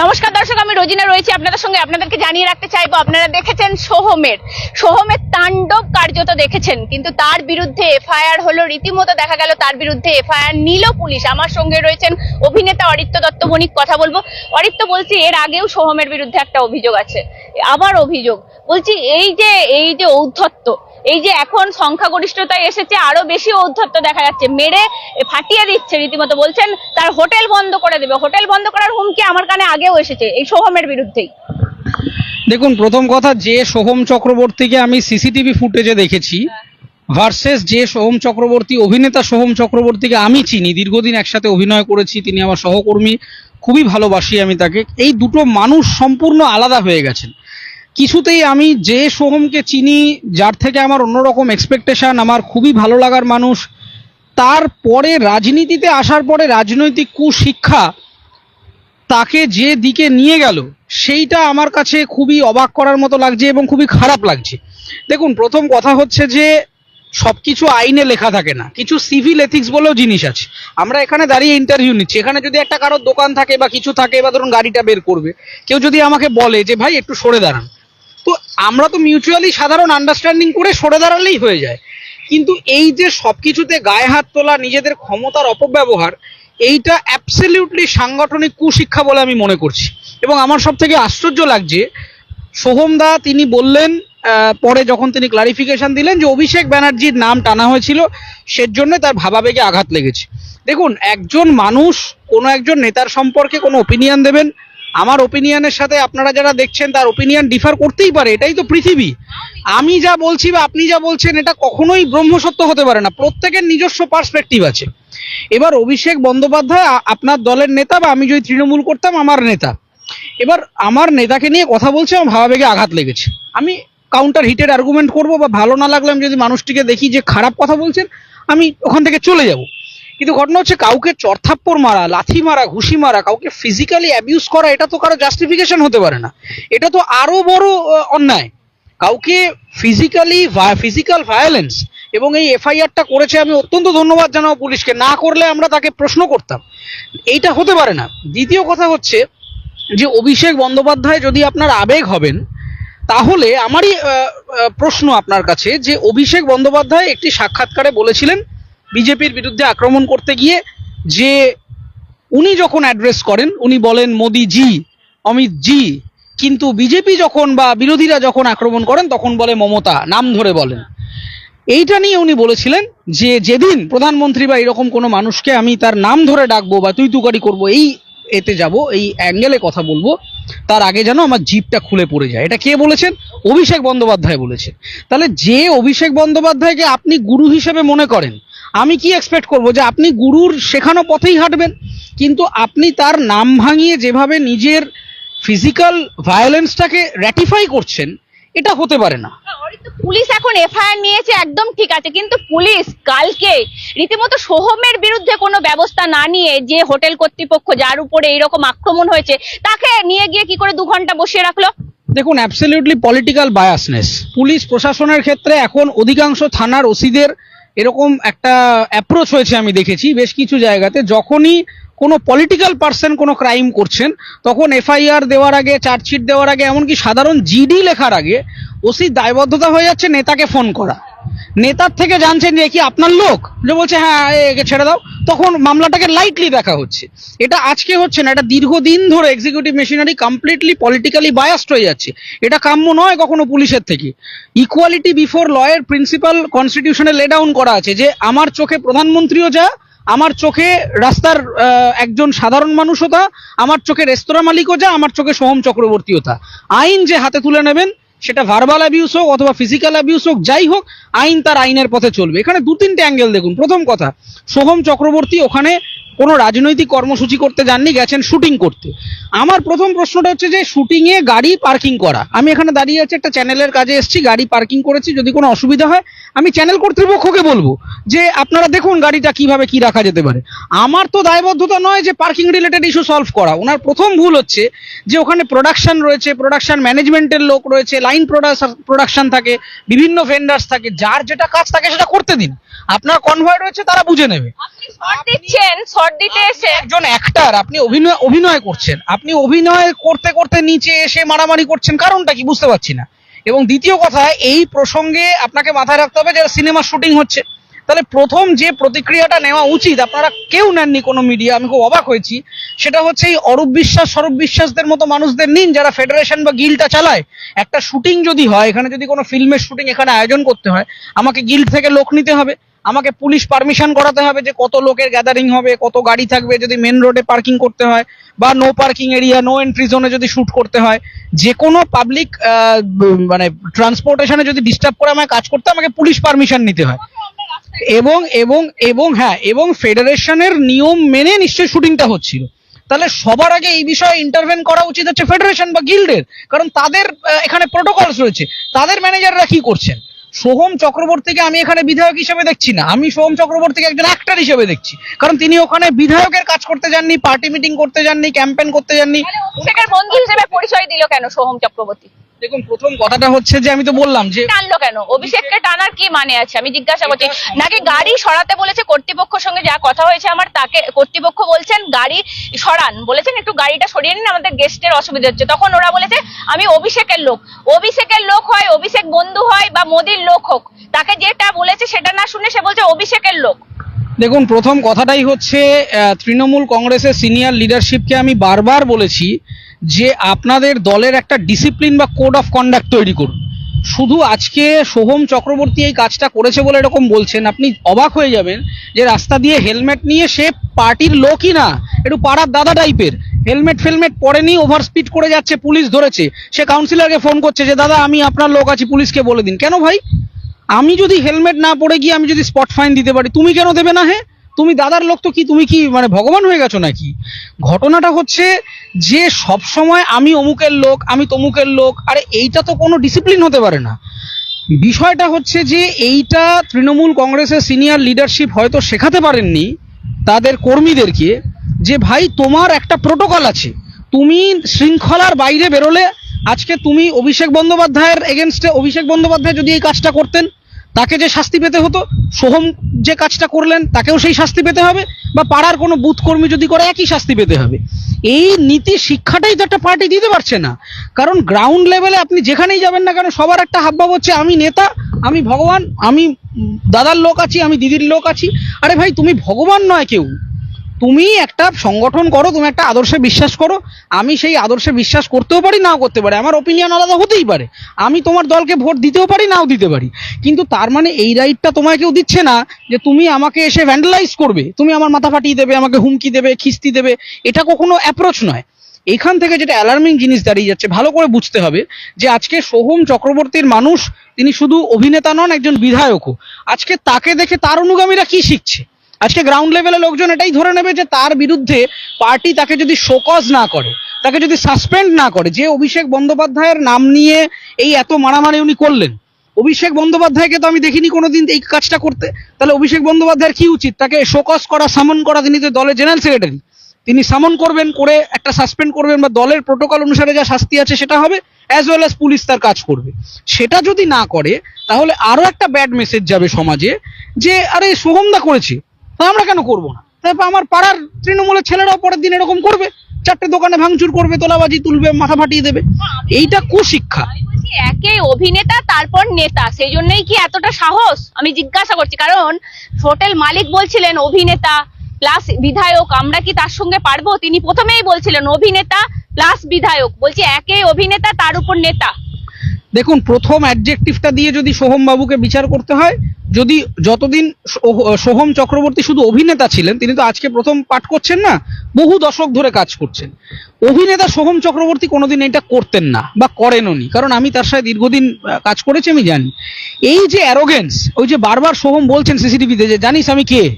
নমস্কার দর্শক, আমি রোজিনা রয়েছি আপনাদের সঙ্গে। আপনাদেরকে জানিয়ে রাখতে চাইব, আপনারা দেখেছেন সোহমের। সোহমের তাণ্ডব কার্যত দেখেছেন, কিন্তু তার বিরুদ্ধে এফআইআর হলো। রীতিমতো দেখা গেল তার বিরুদ্ধে এফআইআর নিল পুলিশ। আমার সঙ্গে রয়েছেন অভিনেতা অরিত্য দত্ত বণিক কথা বলব। অরিত্য, বলছি, এর আগেও সোহমের বিরুদ্ধে একটা অভিযোগ আছে। আবার অভিযোগ। বলছি, এই যে এই যে ঔদ্ধত্য এই যে এখন সংখ্যাগরিষ্ঠতায় এসেছে, আরও বেশি ঔদ্ধত্য দেখা যাচ্ছে। মেরে ফাটিয়ে দিচ্ছে, রীতিমতো বলছেন, তার হোটেল বন্ধ করে দেবে। হোটেল বন্ধ করার হুমকি আমার কানে আগেও এসেছে, এই সোহমের বিরুদ্ধেই। দেখুন, প্রথম কথা, যে সোহম চক্রবর্তীকে আমি সিসিটিভি ফুটেজে দেখেছি ভার্সেস যে সোহম চক্রবর্তী, অভিনেতা সোহম চক্রবর্তীকে আমি চিনি। দীর্ঘদিন একসাথে অভিনয় করেছি, তিনি আমার সহকর্মী, খুবই ভালোবাসি আমি তাকে। এই দুটো মানুষ সম্পূর্ণ আলাদা হয়ে গেছেন। কিছুতেই আমি যে সোহমকে চিনি, যার থেকে আমার অন্যরকম এক্সপেকটেশন আমার খুবই ভালো লাগার মানুষ তারপরে রাজনীতিতে আসার পরে রাজনৈতিক কুশিক্ষা তাকে যে দিকে নিয়ে গেল, সেইটা আমার কাছে খুবই অবাক করার মতো লাগছে এবং খুবই খারাপ লাগছে। দেখুন, প্রথম কথা হচ্ছে যে সব কিছু আইনে লেখা থাকে না। কিছু সিভিল এথিক্স বলেও জিনিস আছে। আমরা এখানে দাঁড়িয়ে ইন্টারভিউ নিচ্ছি। এখানে যদি একটা কারোর দোকান থাকে বা কিছু থাকে, বা ধরুন গাড়িটা বের করবে, কেউ যদি আমাকে বলে যে, ভাই, একটু সরে দাঁড়ান। তো আমরা তো মিউচুয়ালি সাধারণ আন্ডারস্ট্যান্ডিং করে সরে দাঁড়ালেই হয়ে যায়। কিন্তু এই যে সব কিছুতে গায়ে হাত তোলা, নিজেদের ক্ষমতার অপব্যবহার, এইটা অ্যাবসলিউটলি সাংগঠনিক কুশিক্ষা বলে আমি মনে করছি। এবং আমার সব থেকে আশ্চর্য লাগছে, সোহম দা তিনি বললেন পরে যখন তিনি ক্লারিফিকেশন দিলেন যে অভিষেক ব্যানার্জির নাম টানা হয়েছিল, সেজন্য তার ভাবাবেগে আঘাত লেগেছে। দেখুন, একজন মানুষ কোনো একজন নেতার সম্পর্কে কোনো ওপিনিয়ন দেবেন আমার ওপিনিয়নের সাথে আপনারা যারা দেখছেন, তার ওপিনিয়ন ডিফার করতেই পারে, এটাই তো পৃথিবী। আমি যা বলছি বা আপনি যা বলছেন, এটা কখনোই ব্রহ্মসত্য হতে পারে না। প্রত্যেকের নিজস্ব পার্সপেক্টিভ আছে। এবার অভিষেক বন্দ্যোপাধ্যায় আপনার দলের নেতা বা আমি যদি তৃণমূল করতাম, আমার নেতা। এবার আমার নেতাকে নিয়ে কথা বলছে, আমার ভাবাবেগে আঘাত লেগেছে। আমি কাউন্টার হিটের আর্গুমেন্ট করব বা ভালো না লাগলে আমি যদি মানুষটিকে দেখি যে খারাপ কথা বলছেন, আমি ওখান থেকে চলে যাব। কিন্তু ঘটনা হচ্ছে কাউকে চরথাপ্পড় মারা, লাথি মারা, ঘুষি মারা, কাউকে ফিজিক্যালি অ্যাবিউজ করা, এটা তো কারও জাস্টিফিকেশন হতে পারে না। এটা তো আরও বড় অন্যায়। কাউকে ফিজিক্যালি ফিজিক্যাল ভায়োলেন্স এবং এই এফআইআরটা করেছে, আমি অত্যন্ত ধন্যবাদ জানাব পুলিশকে। না করলে আমরা তাকে প্রশ্ন করতাম। এইটা হতে পারে না। দ্বিতীয় কথা হচ্ছে যে, অভিষেক বন্দ্যোপাধ্যায় যদি আপনার আবেগ হবেন, তাহলে আমারই প্রশ্ন আপনার কাছে যে, অভিষেক বন্দ্যোপাধ্যায় একটি সাক্ষাৎকারে বলেছিলেন বিজেপির বিরুদ্ধে আক্রমণ করতে গিয়ে যে উনি যখন অ্যাড্রেস করেন, উনি বলেন মোদি জি অমিত জি কিন্তু বিজেপি যখন বা বিরোধীরা যখন আক্রমণ করেন, তখন বলে মমতা, নাম ধরে বলেন। এইটা নিয়ে উনি বলেছিলেন যে যেদিন প্রধানমন্ত্রী বা এরকম কোনো মানুষকে আমি তার নাম ধরে ডাকবো বা তুই তুকারি করব, এই এতে যাব, এই অ্যাঙ্গেলে কথা বলব, তার আগে যেন আমার জিপটা খুলে পড়ে যায়। এটা কে বলেছেন? অভিষেক বন্দ্যোপাধ্যায় বলেছেন। তাহলে যে অভিষেক বন্দ্যোপাধ্যায়কে আপনি গুরু হিসেবে মনে করেন আমি কি এক্সপেক্ট করব যে আপনি গুরুর শেখানো পথেই হাঁটবেন কিন্তু আপনি তার নাম ভাঙিয়ে যেভাবে নিজের ফিজিক্যাল ভায়োলেন্সটাকে র্যাটিফাই করছেন এটা হতে পারে না। পুলিশ এখন এফআইআর নিয়েছে একদম ঠিক আছে কিন্তু পুলিশ কালকে রীতিমতো সোহমের বিরুদ্ধে কোনো ব্যবস্থা না নিয়ে যে হোটেল কর্তৃপক্ষ যার উপরে এইরকম আক্রমণ হয়েছে তাকে নিয়ে গিয়ে কি করে দু ঘণ্টা বসিয়ে রাখল? দেখুন অ্যাবসলিউটলি পলিটিক্যাল বায়াসনেস পুলিশ প্রশাসনের ক্ষেত্রে এখন অধিকাংশ থানার ওসিদের এরকম একটা অ্যাপ্রোচ হয়েছে আমি দেখেছি বেশ কিছু জায়গাতে। যখনই কোনো পলিটিক্যাল পার্সন কোনো ক্রাইম করছেন, তখন এফআইআর দেওয়ার আগে চার্জশিট দেওয়ার আগে, এমনকি সাধারণ জিডি লেখার আগে, ওসি দায়বদ্ধতা হয়ে যাচ্ছে নেতাকে ফোন করা। নেতার থেকে জানছেন যে কি আপনার লোক? যে বলছে হ্যাঁ একে ছেড়ে দাও। তখন মামলাটাকে লাইটলি দেখা হচ্ছে। এটা আজকে হচ্ছে না, এটা দীর্ঘদিন ধরে executive machinery completely politically biased হয়ে যাচ্ছে। এটা কাম্য নয় কখনো পুলিশের থেকে। ইকুয়ালিটি বিফোর লয়ের প্রিন্সিপাল কনস্টিটিউশনে লে ডাউন করা আছে যে, আমার চোখে প্রধানমন্ত্রীও যা, আমার চোখে রাস্তার একজন সাধারণ মানুষও তা, আমার চোখে রেস্তোরাঁ মালিকও যা, আমার চোখে সোহম চক্রবর্তীও তা। আইন যে হাতে তুলে নেবেন সেটা ভার্বাল অ্যাবিউস হোক অথবা ফিজিক্যাল অ্যাবিউস হোক, যাই হোক, আইন তার আইনের পথে চলবে। এখানে দু তিনটে অ্যাঙ্গেল দেখুন। প্রথম কথা, সোহম চক্রবর্তী ওখানে কোনো রাজনৈতিক কর্মসূচি করতে যাননি, গেছেন শুটিং করতে। আমার প্রথম প্রশ্নটা হচ্ছে যে শুটিংয়ে গাড়ি পার্কিং করা। আমি এখানে দাঁড়িয়ে আছি, একটা চ্যানেলের কাজে এসেছি, গাড়ি পার্কিং করেছি, যদি কোনো অসুবিধা হয়, আমি চ্যানেল কর্তৃপক্ষকে বলব যে আপনারা দেখুন গাড়িটা কীভাবে কি রাখা যেতে পারে। আমার তো দায়বদ্ধতা নয় যে পার্কিং রিলেটেড ইস্যু সলভ করা। ওনার প্রথম ভুল হচ্ছে যে ওখানে প্রোডাকশন রয়েছে প্রোডাকশন ম্যানেজমেন্টের লোক রয়েছে লাইন প্রোডাকশন থাকে, বিভিন্ন ভেন্ডার্স থাকে, যার যেটা কাজ থাকে সেটা করতে দিন। আপনার কনভয় রয়েছে, তারা বুঝে নেবে। শর্ট দিচ্ছেন শর্ট দিতে এসে একজন অ্যাক্টার আপনি অভিনয় অভিনয় করছেন। আপনি অভিনয় করতে করতে নিচে এসে মারামারি করছেন কারণটা কি বুঝতে পারছি না। এবং দ্বিতীয় কথা এই প্রসঙ্গে আপনাকে মাথায় রাখতে হবে যে সিনেমা শুটিং হচ্ছে। তাহলে প্রথম যে প্রতিক্রিয়াটা নেওয়া উচিত, আপনারা কেউ নেননি কোনো মিডিয়া আমি খুব অবাক হয়েছি। সেটা হচ্ছে এই অরূপ বিশ্বাস, স্বরূপ বিশ্বাসদের মতো মানুষদের নিন যারা ফেডারেশন বা গিলটা চালায়। একটা শুটিং যদি হয়, এখানে যদি কোনো ফিল্মের শুটিং এখানে আয়োজন করতে হয়, আমাকে গিল্ড থেকে লোক নিতে হবে, আমাকে পুলিশ পারমিশন করাতে হবে যে কত লোকের গ্যাদারিং হবে, কত গাড়ি থাকবে যদি মেন রোডে পার্কিং করতে হয়, বা no parking area no entry জোনে যদি শুট করতে হয়। যে কোনো পাবলিক মানে ট্রান্সপোর্টেশনে যদি ডিস্টার্ব করে আমায় কাজ করতে আমাকে পুলিশ পারমিশন নিতে হয়। এবং এবং এবং হ্যাঁ এবং ফেডারেশনের নিয়ম মেনে নিশ্চয়ই শুটিংটা হচ্ছিল। তাহলে সবার আগে এই বিষয়ে ইন্টারভেন করা উচিত হচ্ছে ফেডারেশন বা গিল্ডের কারণ তাদের এখানে প্রোটোকলস রয়েছে। তাদের ম্যানেজাররা কি করছেন? সোহম চক্রবর্তীকে আমি এখানে বিধায়ক হিসেবে দেখছি না। আমি সোহম চক্রবর্তীকে একজন অ্যাক্টর হিসেবে দেখছি। কারণ তিনি ওখানে বিধায়কের কাজ করতে যাননি পার্টি মিটিং করতে যাননি ক্যাম্পেন করতে যাননি। হিসেবে পরিচয় দিল কেন সোহম চক্রবর্তী? দেখুন প্রথম কথাটা হচ্ছে যে আমি তো বললাম যে টানলো কেন? অভিষেককে টানার কি মানে আছে? আমি জিজ্ঞাসা করছি নাকি গাড়ি সরাতে বলেছে কর্তৃপক্ষের সঙ্গে যা কথা হয়েছে আমার তাকে কর্তৃপক্ষ বলছেন গাড়ি সরান। বলেছেন একটু গাড়িটা সরিয়ে নিন আমাদের গেস্টের অসুবিধা হচ্ছে। তখন ওরা বলেছে আমি অভিষেকের লোক। অভিষেকের লোক হয় অভিষেক বন্ধু হয় বা মোদির লোক হোক। তাকে যেটা বলেছে সেটা না শুনে সে বলছে অভিষেকের লোক। দেখুন প্রথম কথাটাই হচ্ছে তৃণমূল কংগ্রেসের সিনিয়র লিডারশিপকে আমি বারবার বলেছি যে আপনাদের দলের একটা ডিসিপ্লিন বা কোড অফ কন্ডাক্ট তৈরি করুন। শুধু আজকে সোহম চক্রবর্তী এই কাজটা করেছে বলে এরকম বলছেন, আপনি অবাক হয়ে যাবেন যে রাস্তা দিয়ে হেলমেট নিয়ে সে পার্টির লোকই না, একটু পাড়ার দাদা টাইপের হেলমেট ফেলমেট পরেনি ওভার স্পিড করে যাচ্ছে পুলিশ ধরেছে। সে কাউন্সিলরকে ফোন করছে যে, দাদা, আমি আপনার লোক আছি পুলিশকে বলে দিন। কেন ভাই? আমি যদি হেলমেট না পরে গিয়ে আমি যদি স্পট ফাইন দিতে পারি, তুমি কেন দেবে না হে? তুমি দাদার লোক তো কি, তুমি কি মানে ভগবান হয়ে গেছো নাকি? ঘটনাটা হচ্ছে যে সব সময় আমি অমুকের লোক, আমি তমুকের লোক, আরে এইটা তো কোনো ডিসিপ্লিন হতে পারে না। বিষয়টা হচ্ছে যে এইটা তৃণমূল কংগ্রেসের সিনিয়র লিডারশিপ হয়তো শেখাতে পারেননি তাদের কর্মীদেরকে যে ভাই তোমার একটা প্রোটোকল আছে, তুমি শৃঙ্খলার বাইরে বেরোলে আজকে তুমি অভিষেক বন্দ্যোপাধ্যায়ের এগেনস্টে অভিষেক বন্দ্যোপাধ্যায় যদি এই কাজটা করতেন তাকে যে শাস্তি পেতে হতো, সোহম যে কাজটা করলেন, তাকেও সেই শাস্তি পেতে হবে, বা পাড়ার কোনো বুথ কর্মী যদি করে, একই শাস্তি পেতে হবে। এই নীতি শিক্ষাটাই তো একটা পার্টি দিতে পারছে না। কারণ গ্রাউন্ড লেভেলে আপনি যেখানেই যাবেন না কেন, সবার একটা হাবভাব হচ্ছে, আমি নেতা, আমি ভগবান, আমি দাদার লোক আছি, আমি দিদির লোক আছি। আরে ভাই, তুমি ভগবান নয় কেউ। তুমি একটা সংগঠন করো, তুমি একটা আদর্শে বিশ্বাস করো। আমি সেই আদর্শে বিশ্বাস করতেও পারি, নাও করতে পারি। আমার ওপিনিয়ন আলাদা হতেই পারে। আমি তোমার দলকে ভোট দিতেও পারি, নাও দিতে পারি। কিন্তু তার মানে এই রাইটটা তোমায় কেউ দিচ্ছে না যে তুমি আমাকে এসে ভ্যান্ডালাইজ করবে। তুমি আমার মাথা ফাটিয়ে দেবে, আমাকে হুমকি দেবে, খিস্তি দেবে। এটা কখনো অ্যাপ্রোচ নয়। এখান থেকে যেটা অ্যালার্মিং জিনিস দাঁড়িয়ে যাচ্ছে, ভালো করে বুঝতে হবে যে আজকে সোহম চক্রবর্তীর মানুষ, তিনি শুধু অভিনেতা নন, একজন বিধায়কও। আজকে তাকে দেখে তার অনুগামীরা কি শিখছে? আজকে গ্রাউন্ড লেভেলে লোকজন এটাই ধরে নেবে যে তার বিরুদ্ধে পার্টি তাকে যদি শোকজ না করে, তাকে যদি সাসপেন্ড না করে, যে অভিষেক বন্দ্যোপাধ্যায়ের নাম নিয়ে এই এত মারামারি উনি করলেন। অভিষেক বন্দ্যোপাধ্যায়কে তো আমি দেখিনি কোনোদিন এই কাজটা করতে। তাহলে অভিষেক বন্দ্যোপাধ্যায়ের কি উচিত? তাকে শোকজ করা সামন করা, তিনি তো দলের জেনারেল সেক্রেটারি তিনি সামন করবেন, করে একটা সাসপেন্ড করবেন বা দলের প্রোটোকল অনুসারে যা শাস্তি আছে সেটা হবে অ্যাজ ওয়েল অ্যাজ পুলিশ তার কাজ করবে। সেটা যদি না করে, তাহলে আরও একটা ব্যাড মেসেজ যাবে সমাজে যে, আরে সোহমদা করেছে। তা আমরা কেন করব না? তারপর আমার পাড়ার তৃণমূলের ছেলেরাও পরের দিন এরকম করবে। চারটে দোকানে ভাঙচুর করবে তোলাবাজি তুলবে মাথা ফাটিয়ে দেবে। এইটা কুশিক্ষা। একে অভিনেতা তারপর নেতা সেই জন্যই কি এতটা সাহস? আমি জিজ্ঞাসা করছি কারণ হোটেল মালিক বলছিলেন অভিনেতা প্লাস বিধায়ক আমরা কি তার সঙ্গে পারব? তিনি প্রথমেই বলছিলেন অভিনেতা প্লাস বিধায়ক। বলছি একে অভিনেতা তার উপর নেতা। দেখুন প্রথম অ্যাডজেক্টিভটা দিয়ে যদি সোহম বাবুকে বিচার করতে হয় যদি যতদিন সোহ- সোহম চক্রবর্তী শুধু অভিনেতা ছিলেন, তিনি তো আজকে প্রথম পাঠ করছেন না, বহু দশক ধরে কাজ করছেন। অভিনেতা সোহম চক্রবর্তী কোনোদিন এটা করতেন না বা করেনও নি, কারণ আমি তার সাথে দীর্ঘদিন কাজ করেছি, আমি জানি। এই যে অ্যারোগেন্স ওই যে বারবার সোহম বলছেন সিসিটিভিতে যে, জানিস আমি কে?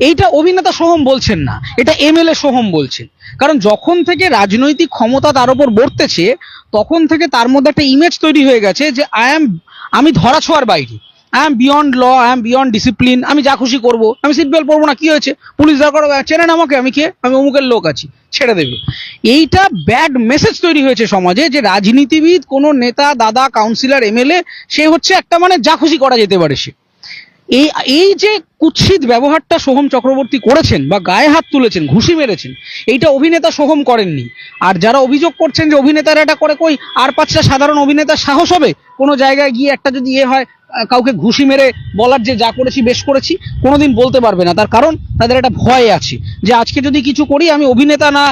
এইটা অভিনেতা সোহম বলছেন না, এটা এমএলএ সোহম বলছেন। কারণ যখন থেকে রাজনৈতিক ক্ষমতা তার উপর বর্তেছে, তখন থেকে তার মধ্যে একটা ইমেজ তৈরি হয়ে গেছে যে আই এম আমি ধরা ছোঁয়ার বাইরে। I am beyond law I am beyond discipline আমি যা খুশি করব, আমি সিট বেল্ট পরবো না, কি হয়েছে? পুলিশ দরকার করো চেনেন আমাকে, আমি কে? আমি অমুকের লোক আছি, ছেড়ে দেবে। এইটা ব্যাড মেসেজ তৈরি হয়েছে সমাজে যে রাজনীতিবিদ, কোনো নেতা, দাদা কাউন্সিলর এমএলএ সে হচ্ছে একটা মানে যা খুশি করা যেতে পারে সে। এই এই যে কুৎসিত ব্যবহারটা সোহম চক্রবর্তী করেছেন বা গায়ে হাত তুলেছেন, ঘুষি মেরেছেন, এইটা অভিনেতা সোহম করেননি। আর যারা অভিযোগ করছেন যে অভিনেতারা এটা করে কই, আর পাঁচটা সাধারণ অভিনেতার সাহস হবে? কোনো জায়গায় গিয়ে একটা যদি ইয়ে হয় কাউকে ঘুষি মেরে বলার যে যা করেছি, বেশ করেছি, কোনোদিন বলতে পারবে না। তার কারণ তাদের একটা ভয় আছে যে আজকে যদি কিছু করি, আমি অভিনেতা না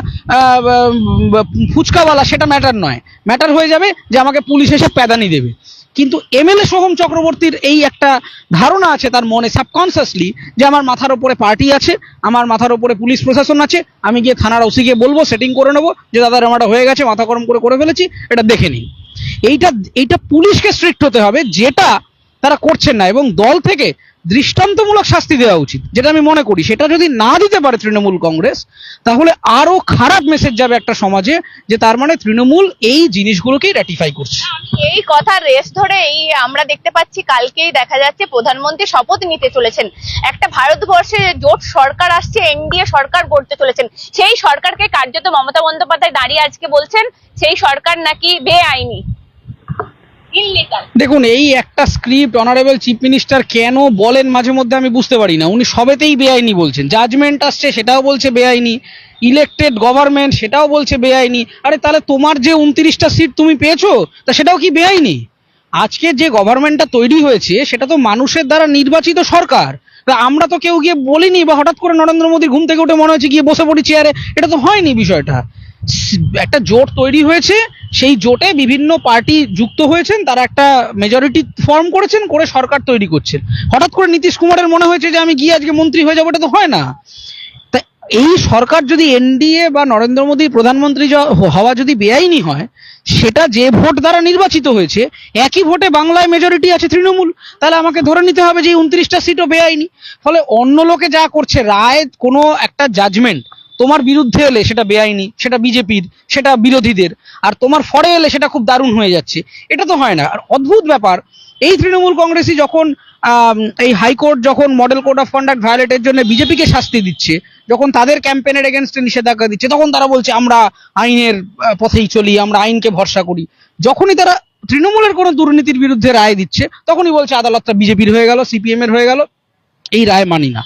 ফুচকাওয়ালা, সেটা ম্যাটার নয়। ম্যাটার হয়ে যাবে যে আমাকে পুলিশ এসে প্যাদানি দেবে। কিন্তু এমএলএ সোহম চক্রবর্তীর এই একটা ধারণা আছে তার মনে সাবকনসিয়াসলি যে আমার মাথার ওপরে পার্টি আছে, আমার মাথার ওপরে পুলিশ প্রশাসন আছে, আমি গিয়ে থানার ওসিকে বলব সেটিং করে নেব যে দাদা আমারটা হয়ে গেছে, মাথা গরম করে করে ফেলেছি, এটা দেখে নিন। এইটা এইটা পুলিশকে স্ট্রিক্ট হতে হবে, যেটা তারা করছেন না এবং দল থেকে দৃষ্টান্তমূলক শাস্তি দেওয়া উচিত। যেটা আমি মনে করি, সেটা যদি না দিতে পারে তৃণমূল কংগ্রেস, তাহলে আরও খারাপ মেসেজ যাবে একটা সমাজে যে তার মানে তৃণমূল এই জিনিসগুলোকেই র্যাটিফাই করছে। এই কথার রেস ধরে এই আমরা দেখতে পাচ্ছি, কালকেই দেখা যাচ্ছে প্রধানমন্ত্রী শপথ নিতে চলেছেন। একটা ভারতবর্ষে জোট সরকার আসছে, এনডিএ সরকার গড়তে চলেছেন। সেই সরকারকে কার্যত মমতা বন্দ্যোপাধ্যায় দাঁড়িয়ে আজকে বলছেন, সেই সরকার নাকি বেআইনি। দেখুন, এই একটা স্ক্রিপ্ট অনারেবল চিফ মিনিস্টার কেন বলেন মাঝে মধ্যে আমি বুঝতে পারি না। উনি সবেতেই বেআইনি বলছেন। জাজমেন্ট আসছে, সেটাও বলছে বেআইনি। ইলেকটেড গভর্নমেন্ট সেটাও বলছে বেআইনি। আরে, তাহলে তোমার যে উনত্রিশটা সিট তুমি পেয়েছ, তা সেটাও কি বেআইনি? আজকে যে গভর্নমেন্টটা তৈরি হয়েছে, সেটা তো মানুষের দ্বারা নির্বাচিত সরকার। তা আমরা তো কেউ গিয়ে বলিনি বা হঠাৎ করে নরেন্দ্র মোদী ঘুম থেকে উঠে মনে হচ্ছে গিয়ে বসে পড়ি চেয়ারে এটা তো হয়নি বিষয়টা। একটা জোট তৈরি হয়েছে, সেই জোটে বিভিন্ন পার্টি যুক্ত হয়েছেন, তারা একটা মেজরিটি ফর্ম করেছেন, করে সরকার তৈরি করছেন। হঠাৎ করে নীতিশ কুমারের মনে হয়েছে যে আমি গিয়ে আজকে মন্ত্রী হয়ে যাব, এটা তো হয় না। তা এই সরকার যদি এনডিএ বা নরেন্দ্র মোদী প্রধানমন্ত্রী হওয়া যদি বেআইনি হয়, সেটা যে ভোট দ্বারা নির্বাচিত হয়েছে, একই ভোটে বাংলায় মেজরিটি আছে তৃণমূল, তাহলে আমাকে ধরে নিতে হবে যে উনত্রিশটা সিটও বেআইনি। ফলে অন্য লোকে যা করছে, রায় কোনো একটা জাজমেন্ট তোমার বিরুদ্ধে এলে সেটা বেআইনি সেটা বিজেপির সেটা বিরোধীদের আর তোমার ফরে এলে সেটা খুব দারুণ হয়ে যাচ্ছে। এটা তো হয় না। আর অদ্ভুত ব্যাপার এই তৃণমূল কংগ্রেসই যখন এই হাইকোর্ট যখন মডেল কোড অফ কন্ডাক্ট ভায়োলেটের জন্য বিজেপিকে শাস্তি দিচ্ছে যখন তাদের ক্যাম্পেনের এগেনস্টে নিষেধাজ্ঞা দিচ্ছে তখন তারা বলছে আমরা আইনের পথেই চলি আমরা আইনকে ভরসা করি। যখনই তারা তৃণমূলের কোনো দুর্নীতির বিরুদ্ধে রায় দিচ্ছে তখনই বলছে আদালতটা বিজেপির হয়ে গেল সিপিএম এর হয়ে গেল এই রায় মানি না।